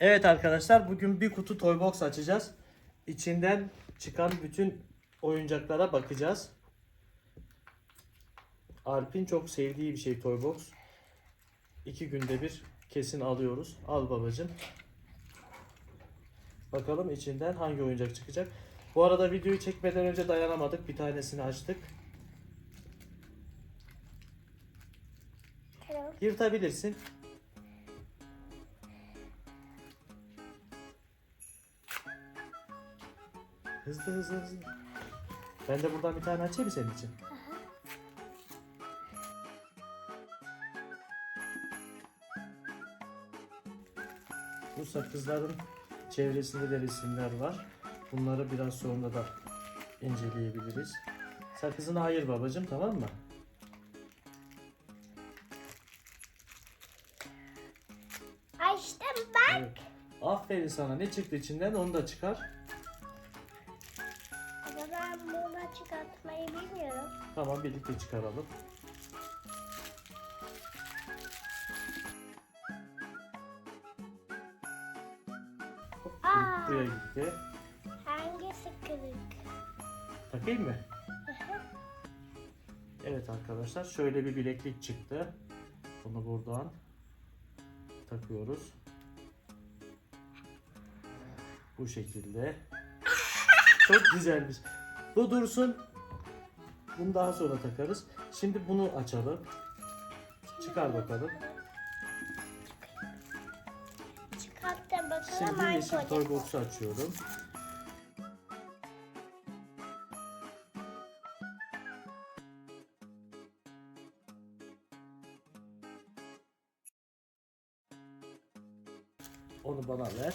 Evet arkadaşlar bugün bir kutu toy box açacağız. İçinden çıkan bütün oyuncaklara bakacağız. Alp'in çok sevdiği bir şey toy box. İki günde bir kesin alıyoruz. Al babacım. Bakalım içinden hangi oyuncak çıkacak. Bu arada videoyu çekmeden önce dayanamadık. Bir tanesini açtık. Hello. Yırtabilirsin. Hızlı hızlı hızlı. Ben de buradan bir tane açayım mı senin için? Bu sakızların çevresinde de resimler var. Bunları biraz sonra da inceleyebiliriz. Sakızını ayır babacığım tamam mı? Açtım bak. Evet. Aferin sana. Ne çıktı içinden onu da çıkar. Tamam birlikte çıkaralım. Hop, Aa. Buraya gitti. Hangisi kırık? Takayım mı? Evet arkadaşlar şöyle bir bileklik çıktı. Bunu buradan takıyoruz. Bu şekilde. Çok güzelmiş. Bu dursun. Bunu daha sonra takarız. Şimdi bunu açalım. Çıkar bakalım. Çıkart da bakalım Şimdi yeşil toy box'u açıyorum. Onu bana ver.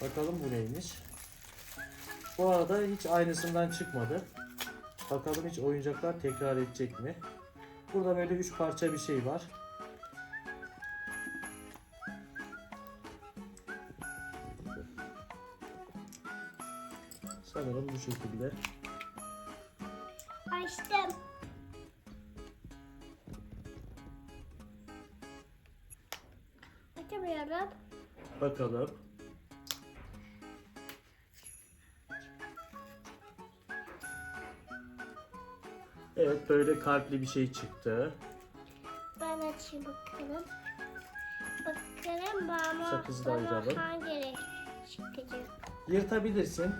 Bakalım bu neymiş. Bu arada hiç aynısından çıkmadı. Bakalım hiç oyuncaklar tekrar edecek mi? Burada böyle üç parça bir şey var. Sanırım bu şekilde. Açtım. Açamıyorum. Bakalım. Evet böyle kalpli bir şey çıktı. Ben açayım bakalım. Bakalım bana, Sakızı da bana hangi renk çıkacak. Yırtabilirsin.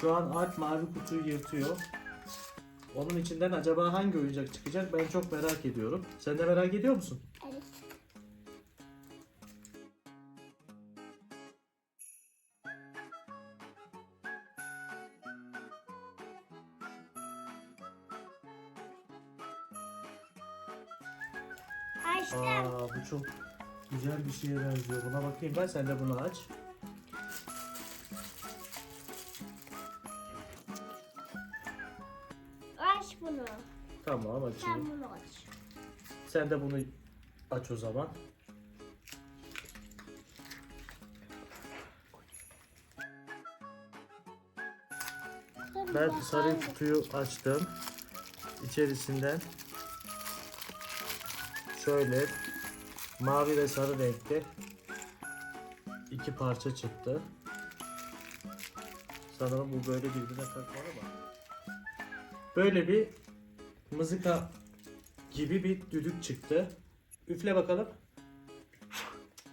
Şu an Alp mavi kutuyu yırtıyor. Onun içinden acaba hangi oyuncak çıkacak ben çok merak ediyorum. Sen de merak ediyor musun? Benziyor. Buna bakayım ben sen de bunu aç. Aç bunu. Tamam Sen açayım. bunu aç. Sen de bunu aç o zaman. Ben sarı kutuyu açtım. İçerisinden şöyle mavi ve sarı renkte iki parça çıktı. Sanırım bu böyle birbirine takmalı mı? Böyle bir mızıka gibi bir düdük çıktı. Üfle bakalım.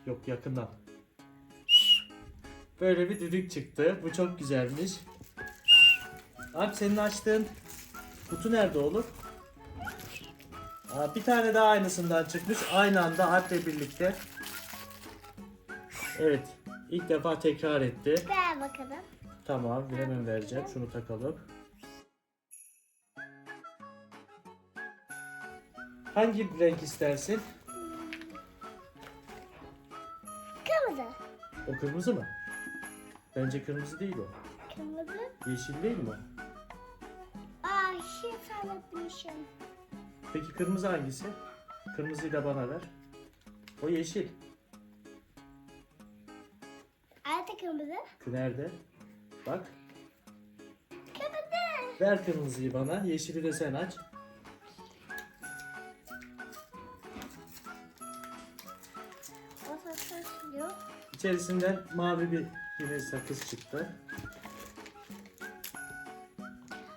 Yok yakından. Böyle bir düdük çıktı. Bu çok güzelmiş. Alp senin açtığın kutu nerede oğlum? Bir tane daha aynısından çıkmış. Aynı anda Alp'le birlikte. Evet. ilk defa tekrar etti. Ver bakalım. Tamam. Bir hemen vereceğim. Şunu takalım. Hangi renk istersin? Kırmızı. O kırmızı mı? Bence kırmızı değil o. Kırmızı. Yeşil değil mi? Aa şey sanatmışım. Peki kırmızı hangisi? Kırmızıyı da bana ver. O yeşil. Artık kırmızı. Nerede? Bak. Kırmızı. Ver kırmızıyı bana. Yeşili de sen aç. İçerisinden mavi bir yine sakız çıktı.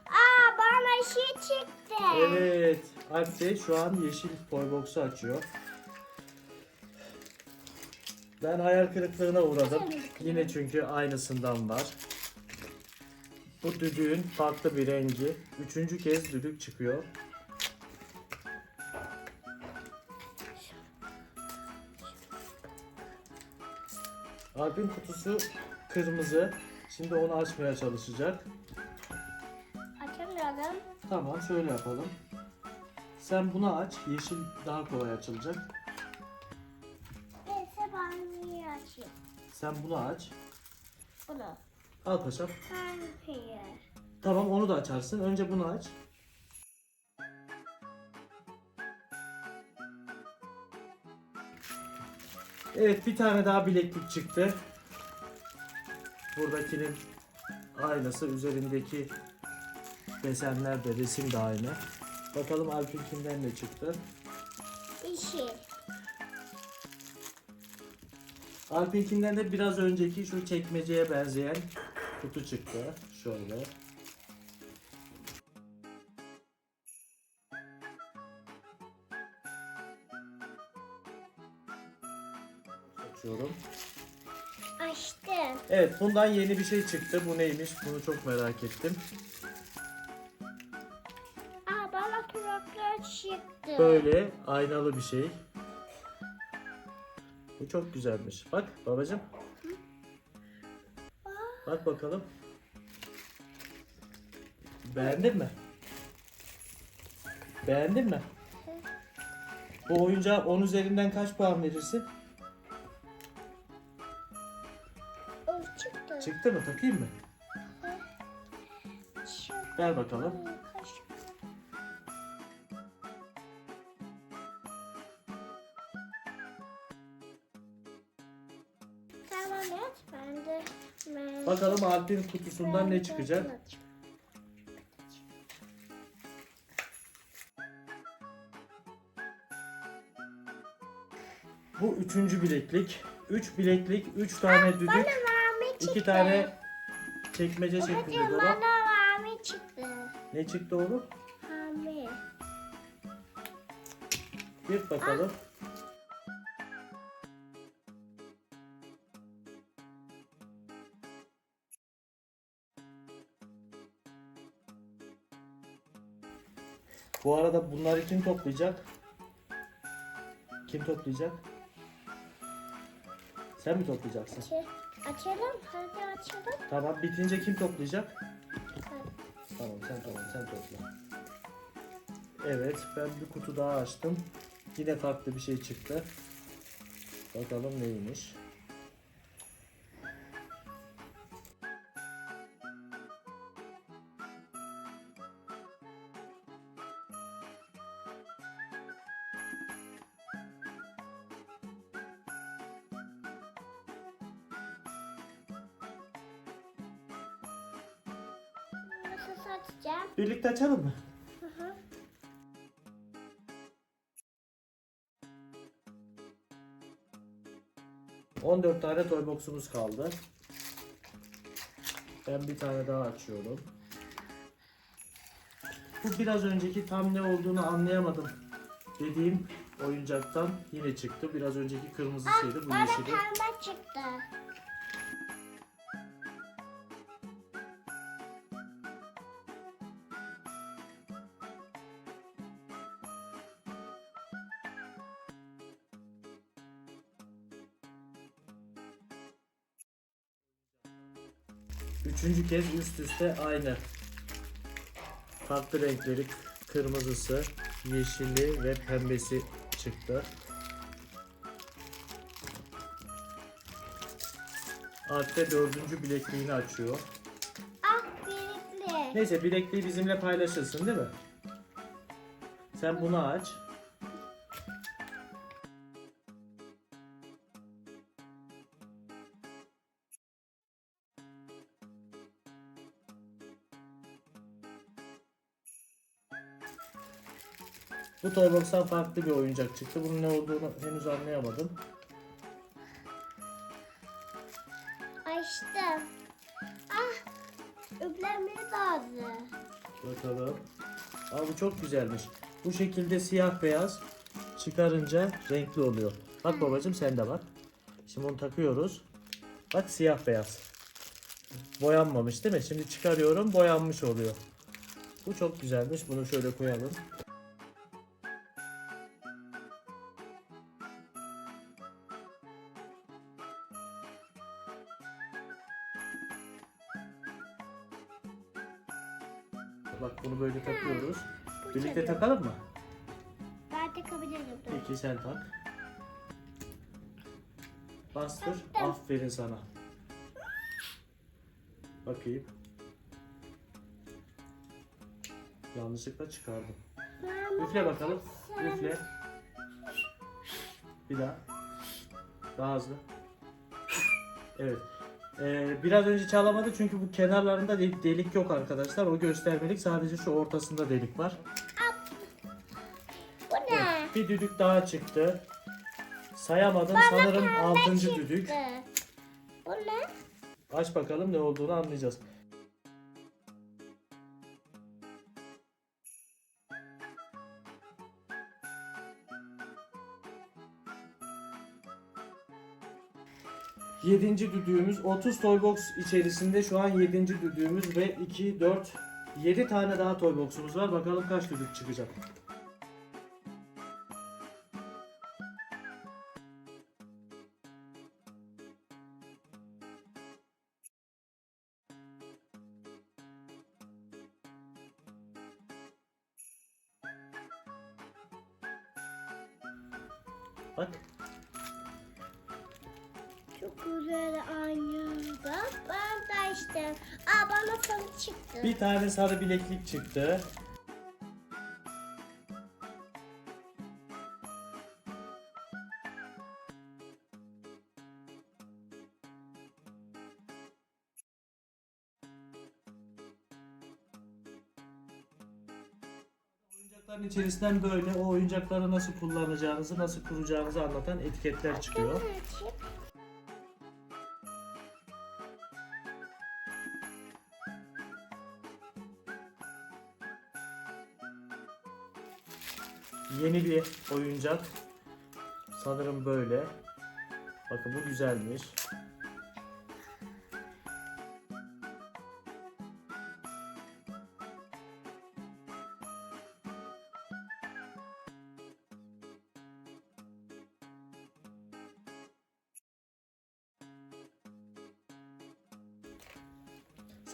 Aa bana şey çıktı. Evet. Alp de şu an yeşil toybox'u açıyor. Ben hayal kırıklığına uğradım. Yine çünkü aynısından var. Bu düdüğün farklı bir rengi. Üçüncü kez düdük çıkıyor. Alp'in kutusu kırmızı. Şimdi onu açmaya çalışacak. Açamıyorum. Tamam şöyle yapalım. Sen bunu aç. Yeşil daha kolay açılacak. Neyse ben niye açayım? Sen bunu aç. Bunu. Al paşam. Hayır. Tamam onu da açarsın. Önce bunu aç. Evet bir tane daha bileklik çıktı. Buradakinin aynası üzerindeki desenler de resim de aynı. Bakalım Alp'inkinden ne çıktı. İşi. Alp'inkinden de biraz önceki şu çekmeceye benzeyen kutu çıktı. Şöyle. Açıyorum. Açtım. Evet bundan yeni bir şey çıktı. Bu neymiş? Bunu çok merak ettim. Çıktı. Böyle aynalı bir şey. Bu çok güzelmiş. Bak babacım. Bak bakalım. Beğendin mi? Beğendin mi? Bu oyuncağa 10 üzerinden kaç puan verirsin? O çıktı. Çıktı mı? Takayım mı? Ver bakalım. Bakalım Alp'in kutusundan ne çıkacak? Bu üçüncü bileklik. Üç bileklik, üç tane düdük, Bana mavi çıktı. iki tane çekmece şeklinde Babacığım dolap. bana çıktı. Ne çıktı oğlum? Mavi. Bir bakalım. Bu arada bunları kim toplayacak? Kim toplayacak? Sen mi toplayacaksın? Aç- Açalım. Hadi açalım. Tamam bitince kim toplayacak? Hadi. Tamam sen tamam sen topla. Evet ben bir kutu daha açtım. Yine farklı bir şey çıktı. Bakalım neymiş. Nasıl açacağım? Birlikte açalım mı? Hı hı. Hı. 14 tane toy box'umuz kaldı. Ben bir tane daha açıyorum. Bu biraz önceki tam ne olduğunu anlayamadım dediğim oyuncaktan yine çıktı. Biraz önceki kırmızısıydı bu Bana yeşili. pembe çıktı. Üçüncü kez üst üste aynı. Farklı renkleri kırmızısı, yeşili ve pembesi çıktı. Alp'te dördüncü bilekliğini açıyor. Ah birlikte. Neyse bilekliği bizimle paylaşırsın değil mi? Sen bunu aç. Bu Toybox'tan farklı bir oyuncak çıktı. Bunun ne olduğunu henüz anlayamadım. Açtım. Ah. Üflenmeye lazım. Bakalım. Aa bu çok güzelmiş. Bu şekilde siyah beyaz çıkarınca renkli oluyor. Bak babacığım sen de bak. Şimdi onu takıyoruz. Bak siyah beyaz. Boyanmamış değil mi? Şimdi çıkarıyorum boyanmış oluyor. Bu çok güzelmiş. Bunu şöyle koyalım. Sen tak. Bastır. Taktım. Aferin sana. Bakayım. Yanlışlıkla çıkardım. Mama, Üfle bakalım. sen- Üfle. Bir daha. Daha hızlı. Evet. Ee, biraz önce çalamadı çünkü bu kenarlarında de- delik yok arkadaşlar. O göstermelik. Sadece şu ortasında delik var. Bir düdük daha çıktı. Sayamadım. Sanırım 6. düdük. Çıktı. Bu ne? Aç bakalım ne olduğunu anlayacağız. Yedinci düdüğümüz 30 toy box içerisinde şu an yedinci düdüğümüz ve 2, 4, 7 tane daha toy box'umuz var. Bakalım kaç düdük çıkacak. Bak Çok güzel aynı. Bak ben de açtım. Aa bana sarı çıktı. bir tane sarı bileklik çıktı. Oyuncakların içerisinden böyle o oyuncakları nasıl kullanacağınızı, nasıl kuracağınızı anlatan etiketler çıkıyor. Yeni bir oyuncak. Sanırım böyle. Bakın bu güzelmiş.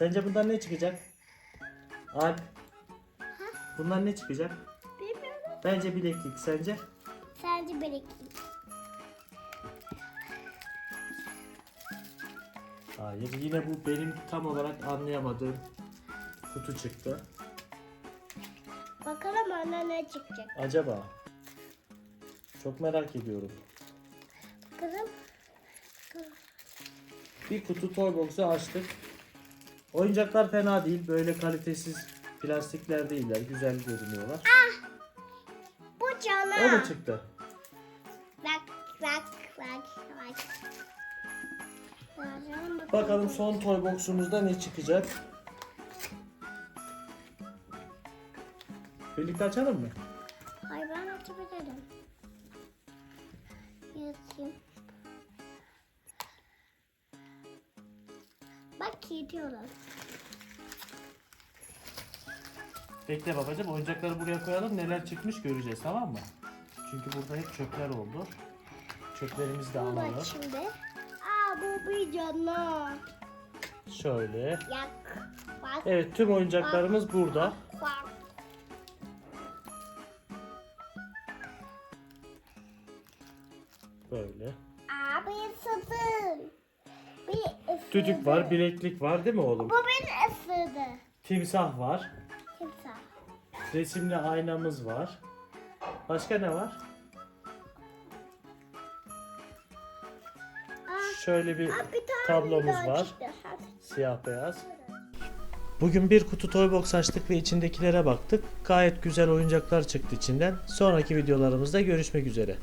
Sence bundan ne çıkacak? Alp. Bundan ne çıkacak? Bilmiyorum. Bence bileklik. Sence? Sadece bileklik. Hayır. Yine bu benim tam olarak anlayamadığım kutu çıktı. Bakalım ona ne çıkacak. Acaba? Çok merak ediyorum. Kızım. Bir kutu toy box'u açtık. Oyuncaklar fena değil. Böyle kalitesiz plastikler değiller. Güzel görünüyorlar. Bu O cana. da çıktı. Bak bak bak bak. Bakalım, Bakalım son toy box'umuzda ne çıkacak? Birlikte açalım mı? Bak gidiyorlar. Bekle babacığım oyuncakları buraya koyalım neler çıkmış göreceğiz tamam mı? Çünkü burada hep çöpler oldu. Çöplerimizi de alalım. aç şimdi. Aa bu bir cana. Şöyle. Yak. Bak Evet tüm oyuncaklarımız burada. bak. Böyle. Bir ısırdı. Düdük var, bileklik var değil mi oğlum? Bu beni ısırdı. Timsah var. Kimse. Resimli aynamız var. Başka ne var? Şöyle bir tablomuz var. Siyah beyaz. Bugün bir kutu toy box açtık ve içindekilere baktık. Gayet güzel oyuncaklar çıktı içinden. Sonraki videolarımızda görüşmek üzere.